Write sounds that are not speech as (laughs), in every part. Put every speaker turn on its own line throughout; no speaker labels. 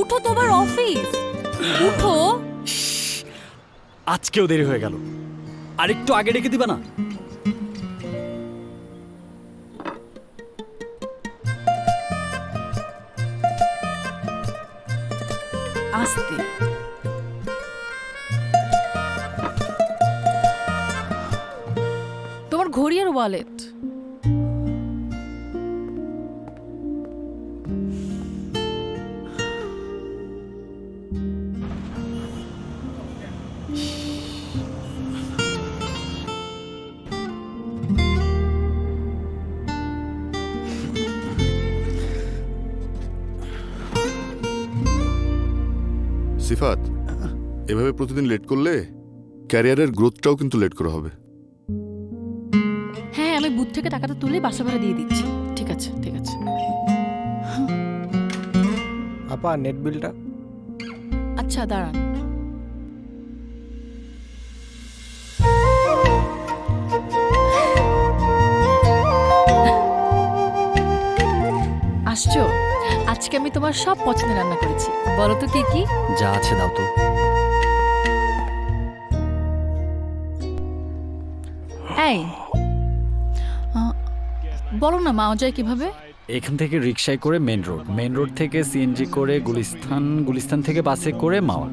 ওঠো তোমার অফিস উঠো।
আজকেও দেরি হয়ে গেল। আর একটু আগে ডেকে দিবা না?
আসতে। তোমার ঘড়ি আর ওয়ালেট
সিফাত এভাবে প্রতিদিন লেট করলে ক্যারিয়ারের গ্রোথটাও কিন্তু লেট করা হবে।
হ্যাঁ আমি বুথ থেকে টাকাটা তুলে বাসা ভাড়া দিয়ে দিচ্ছি। ঠিক আছে ঠিক আছে।
আপা নেট বিলটা
আচ্ছা দাঁড়ান। আজকে আমি তোমার সব পছন্দের রান্না করেছি। বলো তো কি কি?
যা আছে দাও তো।
এই আহ, বলো না মাও যায় কীভাবে?
এখান থেকে রিক্সায় করে মেন রোড মেন রোড থেকে সিএনজি করে গুলিস্তান গুলিস্তান থেকে বাসে করে মাওয়া।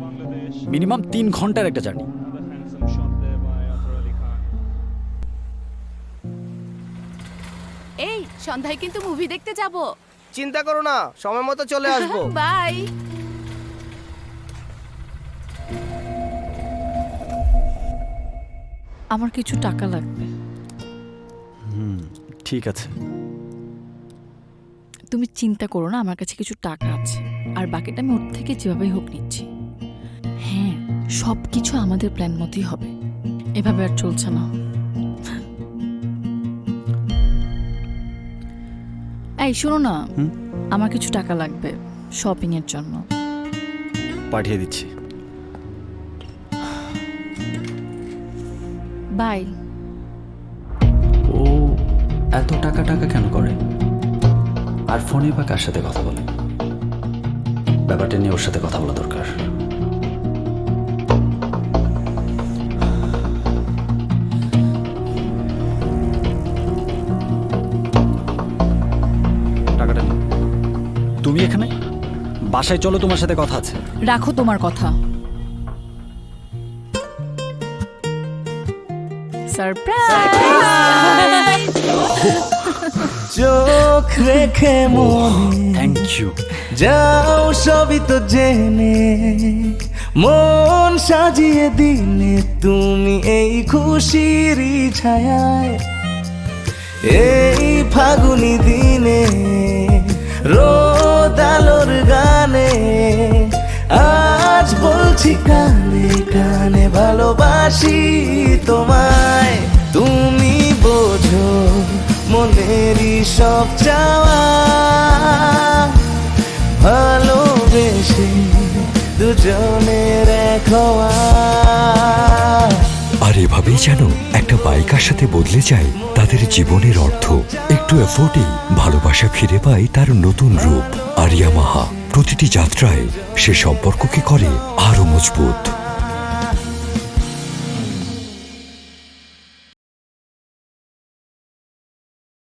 মিনিমাম তিন ঘণ্টার একটা জার্নি
এই সন্ধ্যায় কিন্তু মুভি দেখতে যাব।
চিন্তা করো না সময় মতো চলে আসব। (laughs)
বাই।
আমার কিছু টাকা লাগবে।
হুম ঠিক আছে।
তুমি চিন্তা করো না আমার কাছে কিছু টাকা আছে। আর বাকিটা আমি ওর থেকে যেভাবেই হোক নিচ্ছি। হ্যাঁ সব কিছু আমাদের প্ল্যান মতোই হবে। এভাবে আর চলছে না। এই শোনো না।
হুম?
আমার কিছু টাকা লাগবে শপিং এর জন্য।
পাঠিয়ে দিচ্ছি।
বাই।
ও এত টাকা টাকা কেন করে? আর ফোনে বা কার সাথে কথা বলে? ব্যাপারটা নিয়ে ওর সাথে কথা বলা দরকার। এখানে? বাসায় চলো তোমার সাথে কথা আছে।
রাখো তোমার কথা।
চোখ রেখে মনে
থ্যাংক ইউ
যাও সবই তো জেনে মন সাজিয়ে দিলে তুমি এই খুশির ছায়ায় এই ফাগুনি দিনে বলছি কানে কানে ভালোবাসি তোমায়। তুমি বোঝো মনেরই সব চাওয়া। ভালোবেসে দুজনের এক
আর এভাবেই যেন একটা বাইকার সাথে বদলে যায় তাদের জীবনের অর্থ। একটু এফোর্টেই ভালোবাসা ফিরে পায় তার নতুন রূপ আর ইয়ামাহা প্রতিটি যাত্রায় সে সম্পর্ককে করে আরও মজবুত।